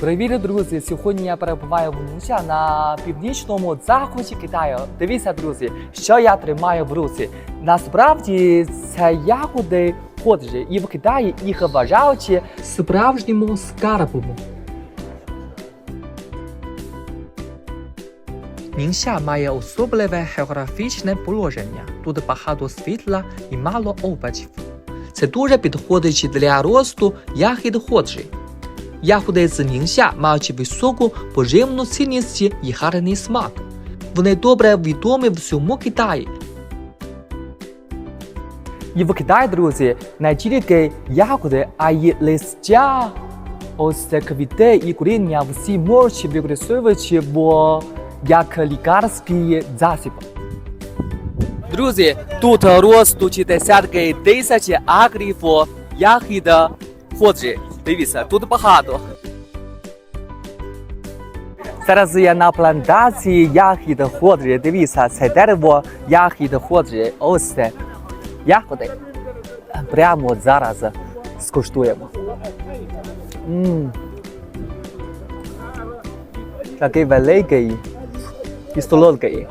Привіт, друзі! Сьогодні я перебуваю в Нуся на північному заході Китаю. Дивіться, друзі, що я тримаю в руці. Насправді це ягоди ходжі, і в Китаї їх вважають справжнім скарбом. Нingxia має особливе географічне положення. Тут багато світла і мало опадів. Це дуже підходить для росту ягід ходжі. Ягоди з нingxia мають високу поживну цінність і гарний смак. Вони добре відомі в всьому Китаї. І в Китаї, друзі, не тільки ягоди, а й листя, ось це квіти і коріння всі можуть використовувати як лікарський засіб. Друзі, тут ростуть десятки тисяч акрів ягід ходжі. Дивіться, тут багато. Зараз я на плантації ягід ходжі. Дивіться, це дерево ягід ходжі. Ось це ягоди. Прямо зараз скуштуємо. М. Такий великий і солодкий.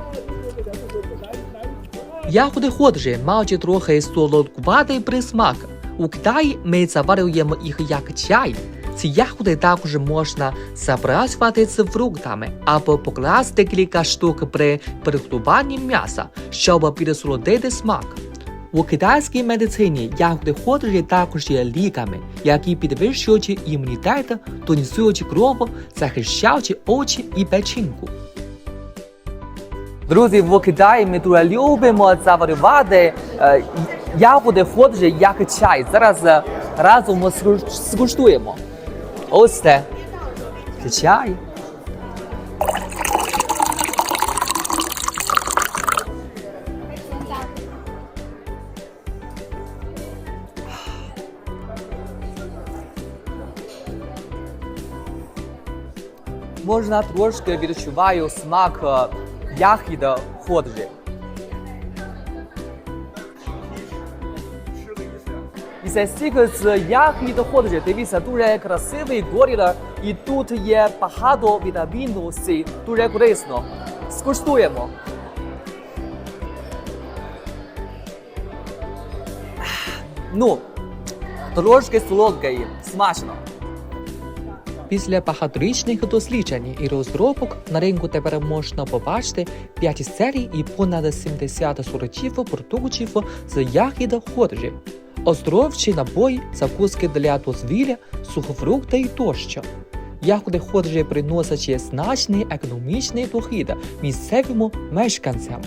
Ягоди ходжі мають трохи солодкуватий присмак. У Китаї ми заварюємо їх як чай. Ці ягоди також можна запрацювати з фруктами або покласти кілька штук при приготуванні м'яса, щоб підсолодити смак. У китайській медицині ягоди ходжі також є ліками, які підвищують імунітет, тонізують кров, захищають очі і печінку. Друзі, в Китаї ми дуже любимо заварювати е, ягоди ходжі як чай. Зараз е, разом скуш- скуштуємо. Ось це. Це чай. Можна трошки відчуваю смак е, ягід ходжі. З ягід ходжі. Дивіться, дуже красивий горід, і тут є багато вітаміну дуже корисно. Скуштуємо. Ну, трошки солодкий, смачно. Після багаторічних досліджень і розробок на ринку тепер можна побачити 5 серій і понад 70 сортів продуктів з ягід ходжі, оздоровчі набої, закуски для дозвілля, сухофрукти і тощо. Ягоди ходжі приносячи значний економічний дохід місцевим мешканцям.